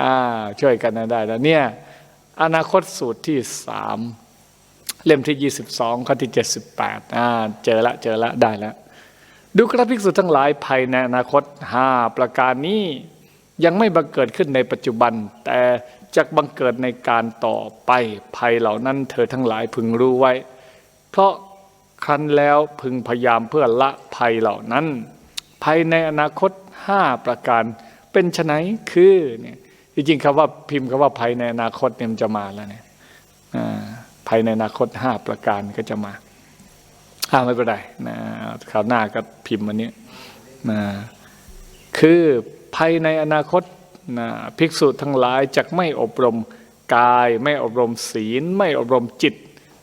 อ่าช่วยกันได้แล้วเนี่ยอนาคตสูตรที่สามเล่มที่22ข้อที่78อ่าเจอละเจอละได้แล้วดูกระภิกษุทั้งหลายภายในอนาคตห้าประการนี้ยังไม่บังเกิดขึ้นในปัจจุบัน แต่จะบังเกิดในการต่อไปภัยเหล่านั้นเธอทั้งหลายพึงรู้ไว้ เพราะครั้นแล้วพึงพยายามเพื่อละภัยเหล่านั้น ภัยในอนาคตห้าประการเป็นไฉนคือเนี่ย จริงๆคำว่าพิมพ์คำว่าภัยในอนาคตเนี่ยมันจะมาแล้วเนี่ยอ่าภัยในอนาคตห้าประการก็จะมาอ่าไม่เป็นไรนะคราวหน้าก็พิมพ์อันนี้นะคือภายในอนาคตนะภิกษุทั้งหลายจะไม่อบรมกาย ไม่อบรมศีล ไม่อบรมจิต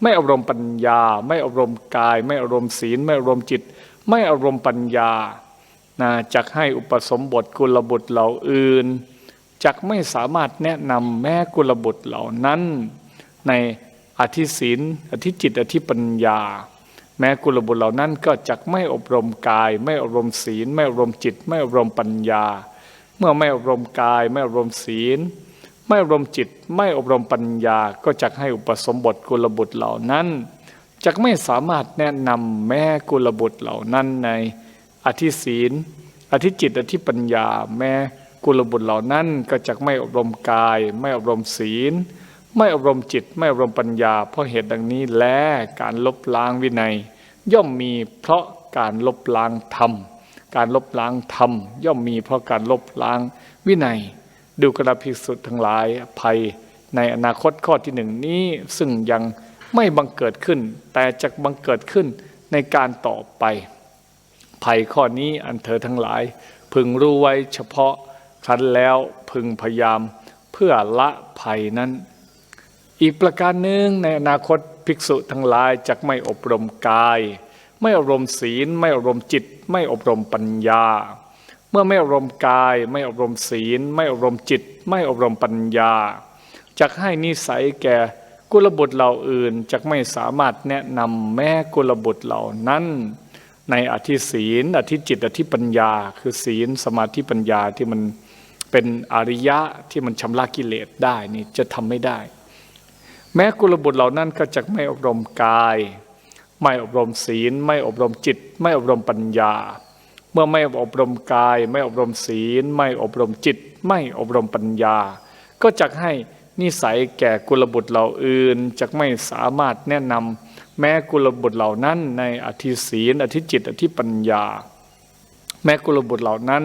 ไม่อบรมปัญญา ไม่อบรมกาย ไม่อบรมศีล ไม่อบรมจิต ไม่อบรมปัญญานะจักให้อุปสมบทกุลบุตรเหล่าอื่น จักไม่สามารถแนะนำแม่กุลบุตรเหล่านั้นในอธิศีลอธิจิตอธิปัญญา แม้กุลบุตรเหล่านั้นก็จักไม่อบรมกาย ไม่อบรมศีล ไม่อบรมจิต ไม่อบรมปัญญา เมื่อไม่อบรมกาย ไม่อบรมศีล ไม่อบรมจิต ไม่อบรมปัญญา ก็จักให้อุปสมบทกุลบุตรเหล่านั้นจักไม่สามารถแนะนำแม่กุลบุตรเหล่านั้นในอธิศีล อธิจิตอธิปัญญาแม้ กุลบุตรเหล่านั้นก็จักไม่อบรมกาย ไม่อบรมศีล ไม่อบรมจิต ไม่อบรมปัญญา เพราะเหตุดังนี้แลการลบล้างวินัย ย่อมมีเพราะการลบล้างธรรม การลบล้างธรรม ย่อมมีเพราะการลบล้างวินัย ดูกระภิกษุทั้งหลายภัย ในอนาคตข้อที่หนึ่งนี้ซึ่งยังไม่บังเกิดขึ้น แต่จะบังเกิดขึ้นในการต่อไป ภัยข้อนี้อันเธอทั้งหลาย พึงรู้ไว้เฉพาะ ครั้นแล้วพึงพยายามเพื่อละภัยนั้น อีกประการหนึ่งในอนาคตภิกษุทั้งหลายจะไม่อบรมกาย ไม่อบรมศีล ไม่อบรมจิต ไม่อบรมปัญญา เมื่อไม่อบรมกาย ไม่อบรมศีล ไม่อบรมจิต ไม่อบรมปัญญาจะให้นิสัยแก่กุลบุตรเหล่าอื่นจะไม่สามารถแนะนำแม่กุลบุตรเหล่านั้น ในอธิศีลอธิจิตอธิปัญญา คือศีลสมาธิปัญญาที่มัน เป็นอริยะที่มันชำระกิเลสได้นี่จะทำไม่ได้ แม้กุลบุตรเหล่านั้นก็จะไม่อบรมกาย ไม่อบรมศีล ไม่อบรมจิต ไม่อบรมปัญญา เมื่อไม่อบรมกาย ไม่อบรมศีล ไม่อบรมจิต ไม่อบรมปัญญา ก็จะให้นิสัยแก่กุลบุตรเหล่าอื่นจะไม่สามารถแนะนำแม้กุลบุตรเหล่านั้นในอธิศีลอธิจิตอธิปัญญา แม้กุลบุตรเหล่านั้น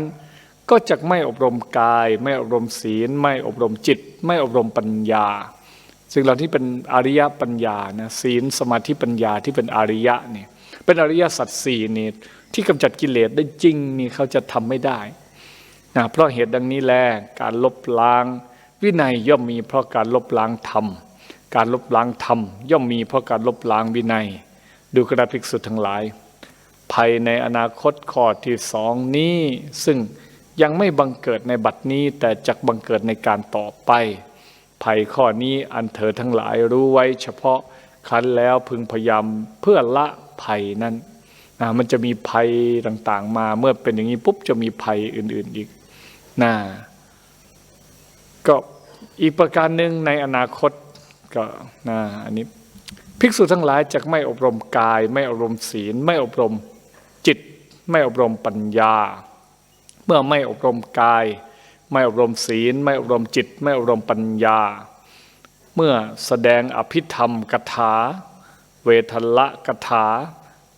ก็จะไม่อบรมกาย ไม่อบรมศีล ไม่อบรมจิต ไม่อบรมปัญญา ซึ่งเราที่เป็นอริยปัญญานะศีลสมาธิปัญญาที่เป็นอริยะเนี่ยเป็นอริยสัจสี่นี่ที่กำจัดกิเลสได้จริงนี่เขาจะทำไม่ได้นะเพราะเหตุดังนี้แลการลบล้าง วินัยย่อมมีเพราะการลบล้างธรรมการลบล้างธรรมย่อมมีเพราะการลบล้างวินัย ดูกระภิกษุทั้งหลาย ภายในอนาคตข้อที่สองนี้ซึ่ง ยังไม่บังเกิดในบัดนี้แต่จะบังเกิดในการต่อไป ภัยข้อนี้อันเธอทั้งหลายรู้ไว้เฉพาะคันแล้วพึงพยายามเพื่อละภัยนั้นนะมันจะมีภัยต่างๆ มาเมื่อเป็นอย่างนี้ปุ๊บจะมีภัยอื่นๆอีกนะก็อีกประการหนึ่งในอนาคตก็นะอันนี้ภิกษุทั้งหลายจะไม่อบรมกาย ไม่อบรมศีล ไม่อบรมจิต ไม่อบรมปัญญา เมื่อไม่อบรมกาย ไม่อบรมศีล ไม่อบรมจิต ไม่อบรมปัญญา เมื่อแสดงอภิธรรมกถา เวทละกถา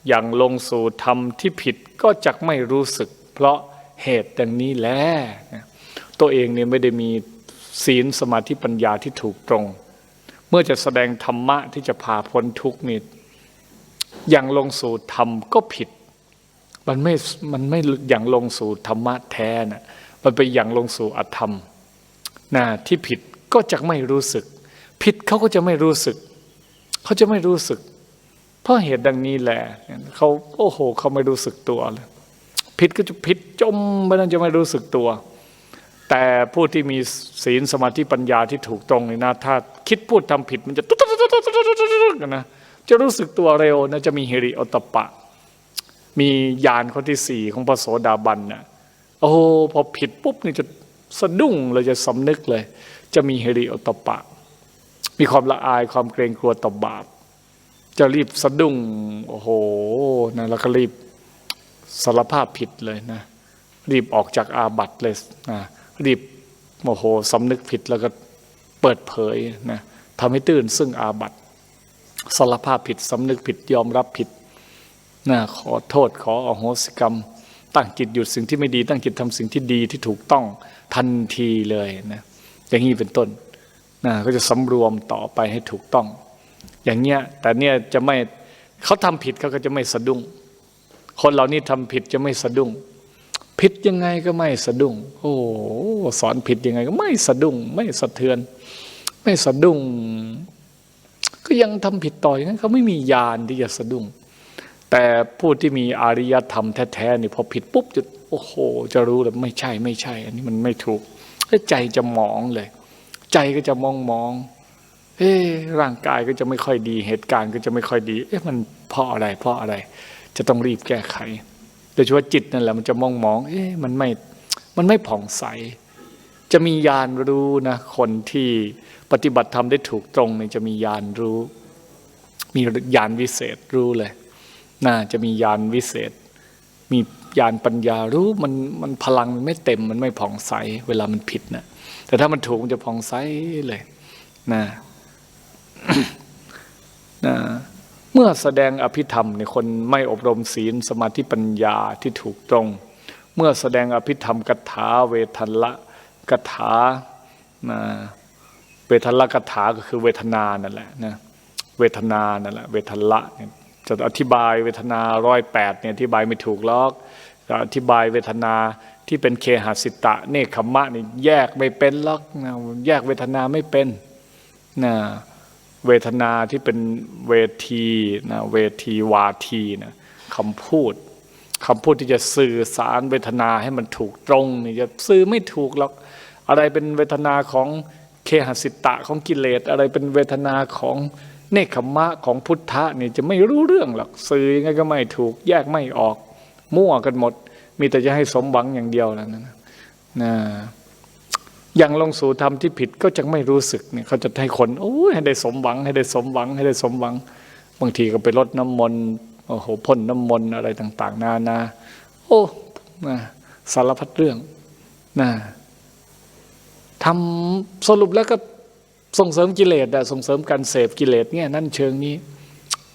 อย่างลงสู่ธรรมที่ผิดก็จักไม่รู้สึก เพราะเหตุดังนี้แหละตัวเองเนี่ยไม่ได้มีศีลสมาธิปัญญาที่ถูกตรง เมื่อจะแสดงธรรมะที่จะพาพ้นทุกข์นี่อย่างลงสู่ธรรมก็ผิด มันไม่มันไม่อย่างลงสู่ธรรมะแท้นะมันไปอย่างลงสู่อธรรมนะที่ผิดก็จะไม่รู้สึก ผิดเขาก็จะไม่รู้สึก เขาจะไม่รู้สึก เพราะเหตุดังนี้แหละเขาโอ้โห เขาไม่รู้สึกตัวเลยผิดก็จะผิดจมไปนั่นจะไม่รู้สึกตัว แต่ผู้ที่มีศีลสมาธิปัญญาที่ถูกตรงนี่นะถ้าคิดพูดทำผิดมันจะตุ๊ดตุ๊ดตุ๊ดตุ๊ดตุ๊ดนะจะรู้สึกตัวเร็วนะจะมีฮิริโอตปะ มีญาณข้อที่สี่ของพระโสดาบันนะโอ้พอผิดปุ๊บนี่จะสะดุ้งเราจะสำนึกเลย จะมีเฮริโอตปปะ มีความละอายความเกรงกลัวต่อบาปจะรีบสะดุ้งโอ้โหนะแล้วก็รีบสารภาพผิดเลยนะ รีบออกจากอาบัตเลยนะรีบโมโหสำนึกผิดแล้วก็เปิดเผยนะทำให้ตื่นซึ่งอาบัตสารภาพผิดสำนึกผิดยอมรับผิด นะขอโทษขออโหสิกรรม ตั้งจิตหยุดสิ่งที่ไม่ดี ตั้งจิตทำสิ่งที่ดีที่ถูกต้องทันทีเลยนะอย่างนี้เป็นต้นนะก็จะสำรวมต่อไปให้ถูกต้อง อย่างเงี้ยแต่เนี่ยจะไม่เขาทำผิดเขาก็จะไม่สะดุ้ง คนเหล่านี้ทำผิดจะไม่สะดุ้งผิดยังไงก็ไม่สะดุ้ง โอ้สอนผิดยังไงก็ไม่สะดุ้ง ไม่สะเทือน ไม่สะดุ้ง ก็ยังทำผิดต่ออย่างนั้นเขาไม่มียานที่จะสะดุ้ง แต่ผู้ที่มีอารยธรรมแท้ๆนี่พอผิดปุ๊บจะโอ้โห จะรู้เลยไม่ใช่ไม่ใช่ อันนี้มันไม่ถูกใจจะหมองเลย ใจก็จะมองมองเอ๊ร่างกายก็จะไม่ค่อยดี เหตุการณ์ก็จะไม่ค่อยดี เอ๊ะมันเพราะอะไร เพราะอะไร จะต้องรีบแก้ไขโดยเฉพาะจิตนั่นแหละมันจะมองมอง เอ๊ะมันไม่มันไม่ผ่องใส จะมียานรู้นะคนที่ปฏิบัติธรรมได้ถูกตรงเนี่ยจะมียานรู้ มียานวิเศษรู้เลย น่าจะมียานวิเศษ มียานปัญญารู้มันมันพลังมันไม่เต็มมันไม่ผ่องใส เวลามันผิดนะแต่ถ้ามันถูกมันจะผ่องใสเลยนะนะเมื่อแสดงอภิธรรมเนี่ยคนไม่อบรมศีลสมาธิปัญญาที่ถูกตรง เมื่อแสดงอภิธรรมกถาเวทันละกถานะเวทันละกถาก็คือเวทนานั่นแหละนะเวทนานั่นแหละเวทันละเนี่ย จะอธิบายเวทนาร้อยแปดเนี่ยอธิบายไม่ถูกหรอกจะอธิบายเวทนาที่เป็นเคหสิตะเนคขมมะนี่แยกไม่เป็นหรอกนะแยกเวทนาไม่เป็นนะเวทนาที่เป็นเวทีนะเวทีวาทีนะคำพูดคำพูดที่จะสื่อสารเวทนาให้มันถูกตรงนี่จะสื่อไม่ถูกหรอกอะไรเป็นเวทนาของเคหสิตะของกิเลสอะไรเป็นเวทนาของ เนคขมะของพุทธะนี่จะไม่รู้เรื่องหรอกสื่อยังไงก็ไม่ถูกแยกไม่ออก มั่วกันหมด มีแต่จะให้สมหวังอย่างเดียวแล้วนะนะอย่างลงสู่ธรรมที่ผิดก็จะไม่รู้สึกเนี่ยเขาจะให้คนโอ้ยให้ได้สมหวัง ให้ได้สมหวัง ให้ได้สมหวัง บางทีก็ไปลดน้ำมนต์โอ้โหพ่นน้ำมนต์อะไรต่าง ๆ นานาโอ้นะสารพัดเรื่องนะทำสรุปแล้วก็ ส่งเสริมกิเลสอะส่งเสริมการเสพกิเลสเนี่ยนั่นเชิงนี้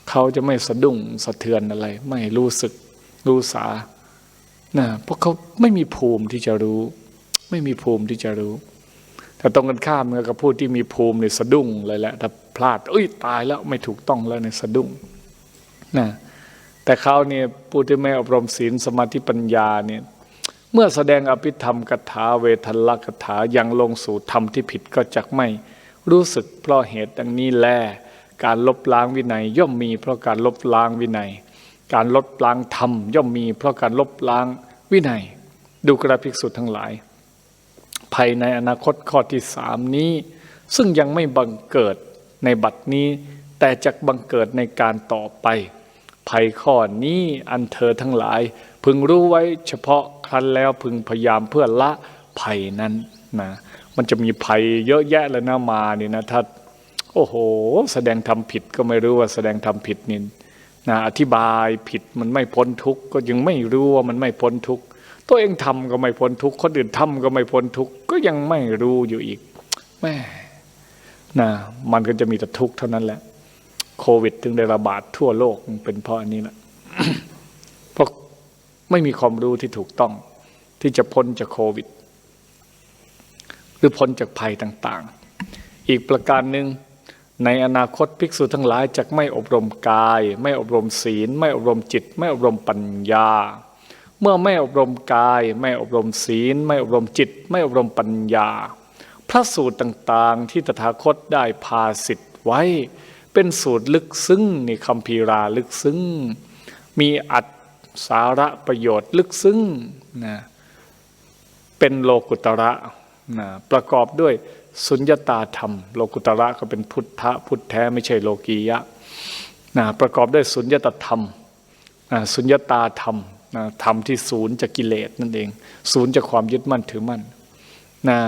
เขาจะไม่สะดุ้งสะเทือนอะไร ไม่รู้สึกรู้สานะเพราะเขาไม่มีภูมิที่จะรู้ ไม่มีภูมิที่จะรู้ แต่ตรงกันข้ามเมื่อกับผู้ที่มีภูมิเนี่ยสะดุ้งเลยแหละถ้าพลาดเอ้ยตายแล้วไม่ถูกต้องแล้วเนี่ยสะดุ้งนะแต่เขาเนี่ยผู้ที่ไม่อบรมศีลสมาธิปัญญาเนี่ยเมื่อแสดงอภิธรรมกถาเวทัลกถายังลงสู่ธรรมที่ผิดก็จักไม่ รู้สึกเพราะเหตุดังนี้แล การลบล้างวินัยย่อมมีเพราะการลบล้างวินัย การลบล้างธรรมย่อมมีเพราะการลบล้างวินัย ดูกระภิกษุทั้งหลาย ภายในอนาคตข้อที่สามนี้ ซึ่งยังไม่บังเกิดในบัดนี้ แต่จะบังเกิดในการต่อไป ภัยข้อนี้อันเธอทั้งหลาย พึงรู้ไว้เฉพาะครั้นแล้วพึงพยายามเพื่อละภัยนั้นนะ มันจะมีภัยเยอะแยะเลยนะมานี่นะถ้าโอ้โห แสดงทำผิดก็ไม่รู้ว่าแสดงทำผิดนี่นะอธิบายผิดมันไม่พ้นทุกข์ก็ยังไม่รู้ว่ามันไม่พ้นทุกข์ตัวเองทำก็ไม่พ้นทุกข์คนอื่นทำก็ไม่พ้นทุกข์ก็ยังไม่รู้อยู่อีกแม่นะมันก็จะมีแต่ทุกข์เท่านั้นแหละ โควิด ถึงได้ระบาดทั่วโลกเป็นเพราะอันนี้แหละเพราะไม่มีความรู้ที่ถูกต้องที่จะพ้นจากโควิด หรือพ้นจากภัยต่างๆ อีกประการหนึ่งในอนาคตภิกษุทั้งหลายจะไม่อบรมกาย ไม่อบรมศีล ไม่อบรมจิต ไม่อบรมปัญญา เมื่อไม่อบรมกาย ไม่อบรมศีล ไม่อบรมจิต ไม่อบรมปัญญา พระสูตรต่างๆ ที่ตถาคตได้พาสิทธิ์ไว้ เป็นสูตรลึกซึ้งในคำพีราลึกซึ้ง มีอัดสาระประโยชน์ลึกซึ้งนะเป็นโลกุตระ นะประกอบด้วยสุญญตาธรรม โลกุตระก็เป็นพุทธะพุทธแท้ไม่ใช่โลกียะนะประกอบด้วยสุญญตธรรมนะสุญญตาธรรมนะธรรมที่ศูนย์จากกิเลสนั่นเอง ศูนย์จากความยึดมั่นถือมั่นนะ